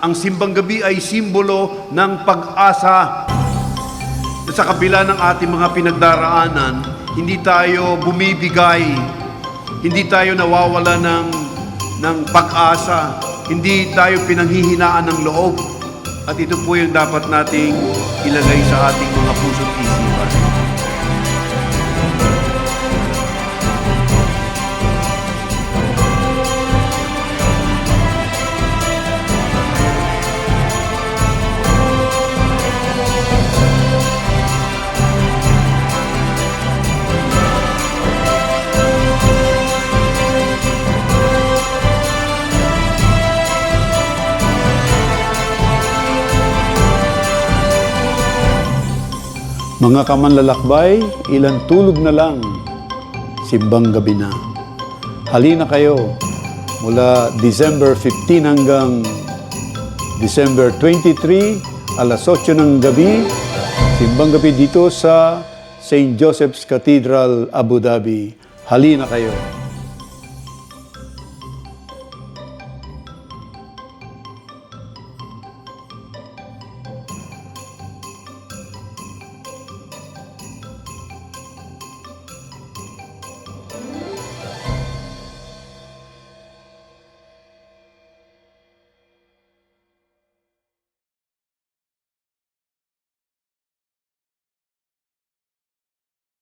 Ang simbang gabi ay simbolo ng pag-asa. Sa kabila ng ating mga pinagdaraanan, hindi tayo bumibigay, hindi tayo nawawala ng, ng pag-asa, hindi tayo pinanghihinaan ng loob. At ito po yung dapat nating ilagay sa ating mga puso't isipan. Mga kamanlalakbay, ilang tulog na lang, simbang gabi na. Halina kayo mula December 15 hanggang December 23, alas 8 ng gabi, simbang gabi dito sa St. Joseph's Cathedral, Abu Dhabi. Halina kayo.